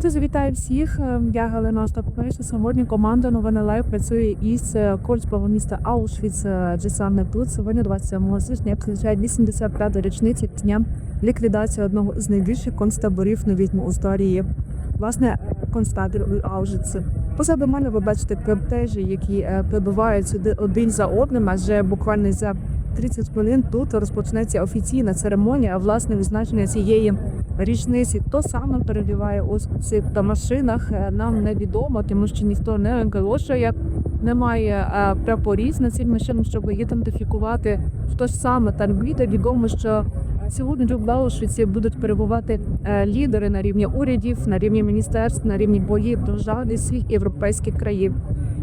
Друзі, вітаю всіх. Е, Я Галина Остапович. Сьогодні команда Новини Лайв працює із е, Кольцького міста Аушвіц. е, Адже саме тут сьогодні 27 січня відзначає 85-та річниця дня ліквідації одного з найбільших концтаборів новітньої історії. Власне, концтабір у Аушвіці. Позаду мене ви бачите кортежі, які е, прибувають сюди один за одним, адже буквально за 30 хвилин тут розпочнеться офіційна церемонія, власне відзначення цієї річниці. То саме перебуває ось у цих машинах. е, Нам невідомо, тому що ніхто не оголошує. Немає е, прапорів на цих машинах, щоб ідентифікувати, хто ж саме там буде. Відомо, що сьогодні в Аушвіці будуть перебувати е, лідери на рівні урядів, на рівні міністерств, на рівні боїв держав всіх європейських країн.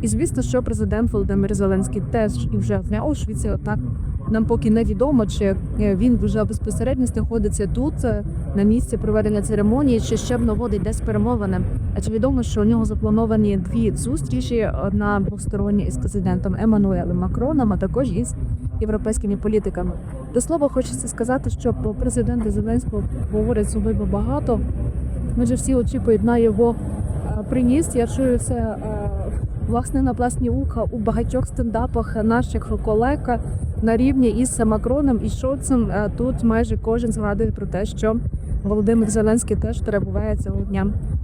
І звісно, що президент Володимир Зеленський теж і вже в Аушвіці. Отак нам поки невідомо, чи е, він вже безпосередньо знаходиться тут е, на місці проведення церемонії, чи ще наводить десь перемовини. Адже відомо, що у нього заплановані дві зустрічі: одна двостороння із президентом Еммануелем Макроном, а також із європейськими політиками. До слова, хочеться сказати, що про президента Зеленського говорять особливо багато. Ми же всі очікують на його е, приїзд. Я чую це власне на власні вуха у багатьох стендапах наших колег на рівні із Макроном і Шольцем. Е, Тут майже кожен згадує про те, що Володимир Зеленський теж перебуває цього дня